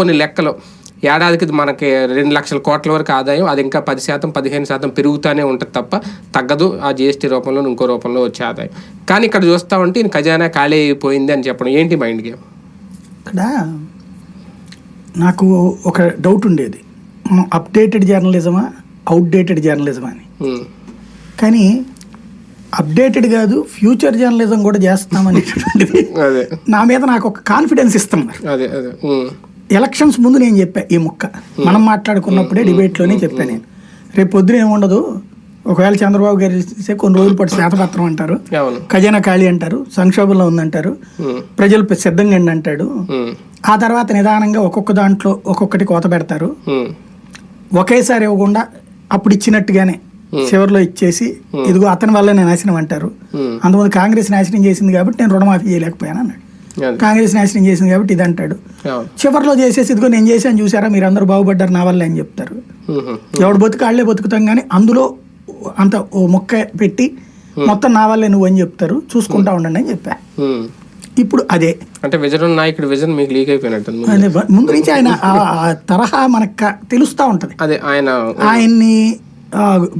కొన్ని లెక్కలు. ఏడాదికి మనకి రెండు లక్షల కోట్ల వరకు ఆదాయం అది ఇంకా పది శాతం పదిహేను శాతం పెరుగుతూనే ఉంటుంది తప్ప తగ్గదు. ఆ జిఎస్టీ రూపంలో ఇంకో రూపంలో వచ్చే ఆదాయం. కానీ ఇక్కడ చూస్తా ఉంటే ఈయన ఖజానా ఖాళీ అయిపోయింది అని చెప్పడం. ఏంటి మైండ్ గేమ్? ఇక్కడ నాకు ఒక డౌట్ ఉండేది. మనం అప్డేటెడ్ జర్నలిజమా అవుట్డేటెడ్ జర్నలిజమా అని. కానీ అప్డేటెడ్ కాదు ఫ్యూచర్ జర్నలిజం కూడా చేస్తామనేటటువంటిది అదే. నా మీద నాకు ఒక కాన్ఫిడెన్స్ ఇస్తున్నారు అదే అదే. ఎలక్షన్స్ ముందు నేను చెప్పా ఈ ముక్క. మనం మాట్లాడుకున్నప్పుడే డిబేట్లోనే చెప్పా నేను. రేపు పొద్దున ఏముండదు ఒకవేళ చంద్రబాబు గారు ఇస్తే కొన్ని రోజుల పాటు శ్వేతపత్రం అంటారు. ఖజానా ఖాళీ అంటారు. సంక్షోభంలో ఉందంటారు. ప్రజలు సిద్ధంగా అంటాడు. ఆ తర్వాత నిదానంగా ఒక్కొక్క దాంట్లో ఒక్కొక్కటి కోత పెడతారు. ఒకేసారి ఇవ్వకుండా అప్పుడు ఇచ్చినట్టుగానే చివరిలో ఇచ్చేసి ఇదిగో అతని వల్ల నేను నాశనం అంటారు. అంతకుముందు కాంగ్రెస్ నాశనం చేసింది కాబట్టి నేను రుణమాఫీ చేయలేకపోయాను అన్నాడు. కాంగ్రెస్ నాశనం చేసింది కాబట్టి ఇది అంటాడు చివరిలో చేసేసి ఇదిగో నేను చేశాను చూసారా? మీరు అందరూ బాగుపడ్డారు నా వల్లే అని చెప్తారు. ఉమ్, ఎవడు బతుకు వాళ్ళే బతుకుతాం కానీ అందులో అంత ఓ మొక్క పెట్టి మొత్తం నా వల్లే నువ్వు అని చెప్తారు. చూసుకుంటా ఉండండి అని చెప్పా. ఉమ్. ఇప్పుడు అదే. అంటే విజన్ నాయకుడు విజన్ మీకు లీక్ అయిపోయినట్టు ముందు. నుంచి ఆయన తరహా మనకు తెలుస్తూ ఉంటది. అదే ఆయన ఆయన్ని